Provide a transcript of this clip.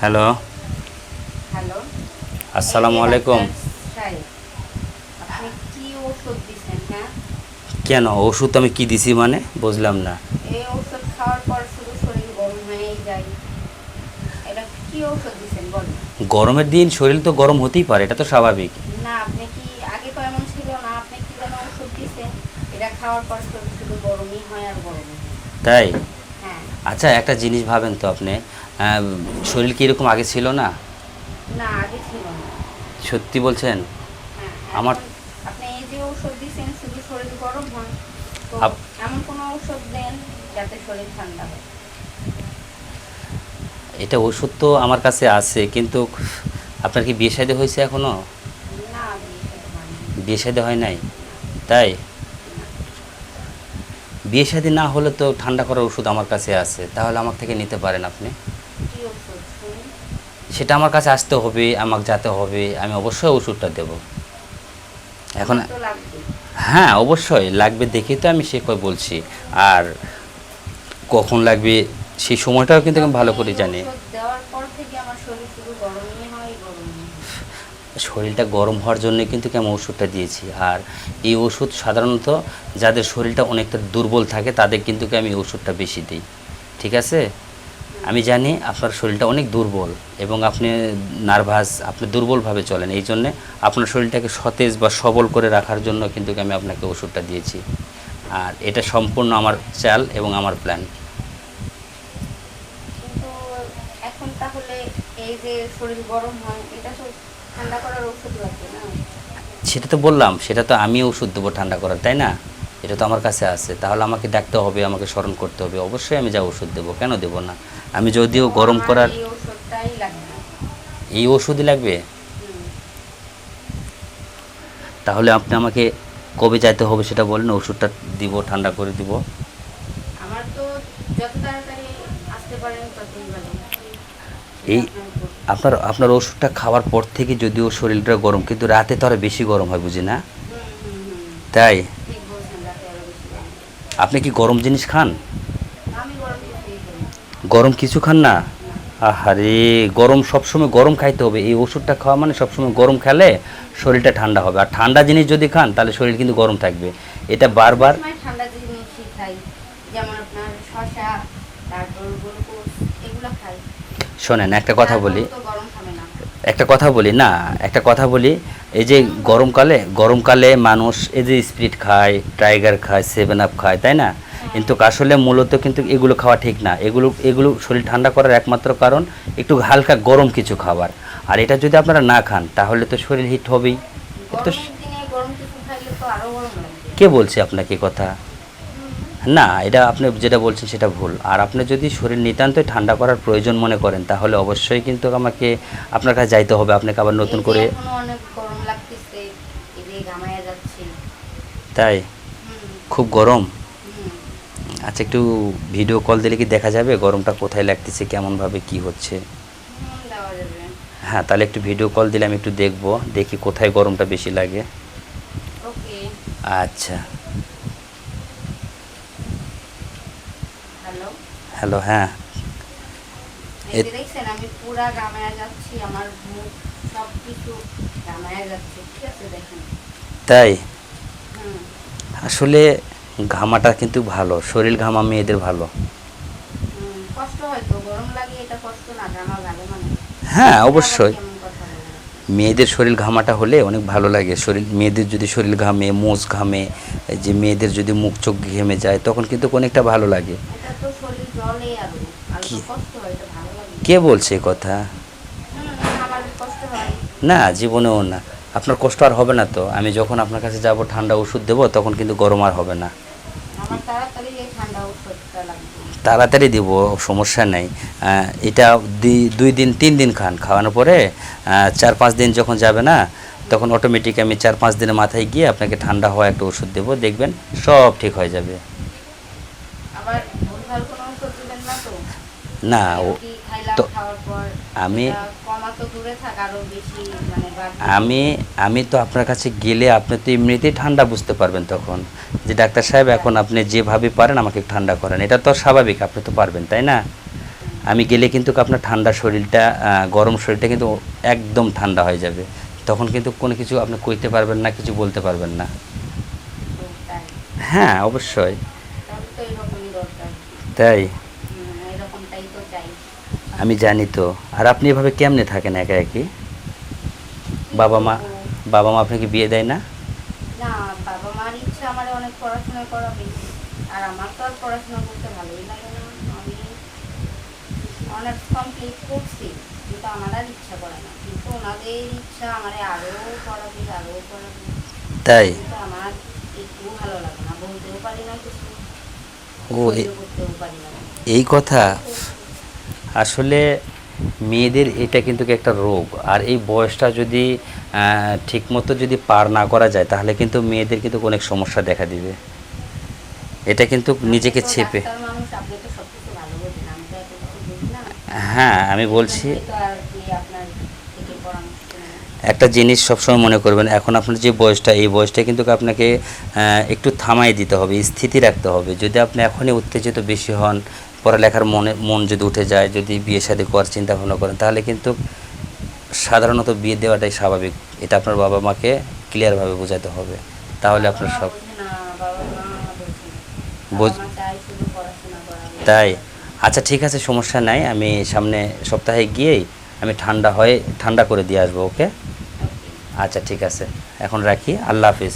Hello hello আসসালামু আলাইকুম কেন? ওষুধ আমি কি দিছি মানে? বুঝলাম না। গরমের দিন শরীর তো গরম হতেই পারে এটা তো স্বাভাবিক। না আপনি কি আগে তো এমন ছিল না আপনি কি যেন ওষুধ দিছেন? এটা খাওয়ার পর শরীর শুধু গরমই হয় আর গরমই তাই? আচ্ছা একটা জিনিস ভাবেন তো আপনি শরীর কি এরকম আগে ছিল না? না আগে ছিল না। সত্যি বলছেন? হ্যাঁ আমার- আপনি এই যে ওষুধ দিছেন শুধু শরীর গরম হয়। আপ- এমন কোনো ওষুধ দেন যাতে শরীর ঠান্ডা হয়? এটা ওষুধ তো আমার কাছে আছে কিন্তু আপনার কি বিয়ে শাদী হয়েছে এখনও। বিয়ে শাদী হয় নাই? তাই? বিয়ে শাদী না হলে তো ঠান্ডা করার ওষুধ আমার কাছে আছে তাহলে আমার থেকে নিতে পারেন আপনি। সেটা আমার কাছে আসতে হবে আমাকে যেতে হবে আমি অবশ্যই ওষুধটা দেব। এখন হ্যাঁ অবশ্যই লাগবে দেখেই তো আমি সে কয় বলছি। আর কখন লাগবে সেই সময়টাও কিন্তু আমি ভালো করে জানি। দেওয়ার পর থেকে আমার শরীর গরমই। শরীরটা গরম হওয়ার জন্য কিন্তু আমি ওষুধটা দিয়েছি। আর এই ওষুধ সাধারণত যাদের শরীরটা অনেকটা দুর্বল থাকে, তাদের কিন্তু আমি ওষুধটা বেশি দিই। ঠিক আছে? আমি জানি আপনার শরীরটা অনেক দুর্বল এবং আপনি নার্ভাস, আপনি দুর্বলভাবে চলেন। এই জন্যে আপনার শরীরটাকে সতেজ বা সবল করে রাখার জন্য কিন্তু আমি আপনাকে ওষুধটা দিয়েছি। আর এটা সম্পূর্ণ আমার চাল এবং আমার প্ল্যান তাহলে এই যে শরীর গরম হয়, এটা ঠান্ডা করার ওষুধ লাগবে না? সেটা তো বললাম সেটা তো আমি ওষুধ দেবো ঠান্ডা করার তাই না? এটা তো আমার কাছে আছে তাহলে আমাকে ডাকতে হবে আমাকে স্মরণ করতে হবে অবশ্যই আমি যা ওষুধ দেবো কেন দেবো না? আমি যদিও গরম করার এই ওষুধই লাগবে তাহলে আপনি আমাকে কবে যাইতে হবে সেটা বলেন ওষুধটা দিব ঠান্ডা করে দিব। আমার তো যত তাড়াতাড়ি আসতে পারেন ততই ভালো। এই আপনার আপনার ওষুধটা খাওয়ার পর থেকে যদিও শরীরটা গরম, কিন্তু রাতে তো আরও বেশি গরম হয়, বুঝি না। তাই আরও। আপনি কি গরম জিনিস খান গরম কিছু খান না। আহারে, গরম সবসময় গরম খাইতে হবে এই ওষুধটা খাওয়া মানে সবসময় গরম খেলে শরীরটা ঠান্ডা হবে আর ঠান্ডা জিনিস যদি খান, তাহলে শরীর কিন্তু গরম থাকবে এটা বারবার ঠান্ডা জিনিসই খাই যেমন আপনার শশা তারপর শোনেন একটা কথা বলি। একটা কথা বলি না একটা কথা বলি এই যে গরমকালে গরমকালে মানুষ এই যে স্প্রিট খায় টাইগার খায় সেভেন আপ খায় তাই না? কিন্তু আসলে মূলত কিন্তু এগুলো খাওয়া ঠিক না। এগুলো এগুলো শরীর ঠান্ডা করার একমাত্র কারণ একটু হালকা গরম কিছু খাবার। আর এটা যদি আপনারা না খান তাহলে তো শরীর হিট হবেই। তো কে বলছে আপনাকে কথা? না এটা আপনি যেটা বলছেন সেটা ভুল। আর আপনি যদি শরীর নিতান্তই ঠান্ডা করার প্রয়োজন মনে করেন তাহলে অবশ্যই কিন্তু আমাকে আপনার কাছে যাইতে হবে। আপনাকে আবার নতুন করে তাই? খুব গরম? আচ্ছা একটু ভিডিও কল দিলে কি দেখা যাবে? গরমটা কোথায় লাগতেছে কেমনভাবে কি হচ্ছে? হ্যাঁ তাহলে একটু ভিডিও কল দিলে আমি একটু দেখব দেখি কোথায় গরমটা বেশি লাগে। আচ্ছা। হ্যালো হ্যাঁ। এ- দেখছেন আমি পুরা গামায়া যাচ্ছি আমার মুখ সব কিছু গামায়া যাচ্ছে ঠিক আছে দেখেন। তাই? আসলে ঘামাটা কিন্তু ভালো শরীর ঘামা মেয়েদের ভালো। কষ্ট হয়তো গরম লাগে এটা কষ্ট না গামা ভালো মানে। হ্যাঁ অবশ্যই। মেয়েদের শরীর ঘামাটা হলে অনেক ভালো লাগে শরীর মেয়েদের যদি শরীর ঘামে মোজ ঘামে যে মেয়েদের যদি মুখ চোখ ঘেমে যায় তখন কিন্তু অনেকটা ভালো লাগে। কি? বলছে কথা? না জীবনেও না। আপনার কষ্ট আর হবে না তো। আমি যখন আপনার কাছে যাব ঠান্ডা ওষুধ দেবো তখন কিন্তু গরম আর হবে না। তাড়াতাড়ি দিব সমস্যা নেই। এটা দুই- দুই দিন তিন দিন খান। খাওয়ানোর পরে চার পাঁচ দিন যখন যাবে না তখন অটোমেটিক আমি চার পাঁচ দিনের মাথায় গিয়ে আপনাকে ঠান্ডা হওয়া একটা ওষুধ দেবো। দেখবেন সব ঠিক হয়ে যাবে আবার ভুলভাল কোনো ওষুধ দিবেন না তো না ও তো- আমি- মানে। আমি আমি তো আপনার কাছে গেলে আপনি তো এমনিতেই ঠান্ডা বুঝতে পারবেন তখন যে ডাক্তার সাহেব এখন আপনি যেভাবে পারেন আমাকে ঠান্ডা করেন এটা তো স্বাভাবিক আপনি তো পারবেন তাই না? আমি গেলে কিন্তু আপনার ঠান্ডা শরীরটা গরম শরীরটা কিন্তু একদম ঠান্ডা হয়ে যাবে তখন কিন্তু কোনো কিছু আপনি কইতে পারবেন না কিছু বলতে পারবেন না। হ্যাঁ অবশ্যই। তাই। আমি জানি তো। আর আপনি এভাবে কেমনে থাকেন একা একই বাবা মা বাবা মা আপনাকে বিয়ে দেয় না? না বাবা মার ইচ্ছা আমার অনেক পড়াশোনা করাবে। আর আমার তো আর পড়াশোনা করতে ভালোই লাগে না। আমি অনার্স কমপ্লিট করছি কিন্তু আমার আর ইচ্ছা করে না। কিন্তু ওনাদের ইচ্ছা আমার আরও পড়াবে আরও পড়াবে। তাই? আমার একটু ভালো লাগে না। বলতেও পারি না কিছু। ও এই কথা আসলে মেয়েদের এটা কিন্তু কি একটা রোগ। আর এই বয়সটা যদি ঠিকমতো যদি পার না করা যায় তাহলে কিন্তু মেয়েদের কিন্তু অনেক সমস্যা দেখা দিবে। এটা কিন্তু নিজেকে ছেপে হ্যাঁ আমি বলছি একটা জিনিস সবসময় মনে করবেন এখন আপনার যে বয়সটা এই বয়সটা কিন্তু আপনাকে একটু থামাই দিতে হবে স্থিতি রাখতে হবে। যদি আপনি এখনই উত্তেজিত বেশি হন পড়ালেখার মনে, মন যদি উঠে যায়, যদি বিয়ে শাদী করার চিন্তা ভাবনা করেন, তাহলে কিন্তু সাধারণত বিয়ে দেওয়াটাই স্বাভাবিক। এটা আপনার বাবা মাকে ক্লিয়ারভাবে বোঝাতে হবে। তাহলে আপনার সব। তাই। আচ্ছা ঠিক আছে, সমস্যা নাই। আমি সামনে সপ্তাহে গিয়েই আমি ঠান্ডা হয়ে, ঠান্ডা করে দিয়ে আসব, ওকে? আচ্ছা ঠিক আছে। এখন রাখি। আল্লাহ হাফিজ।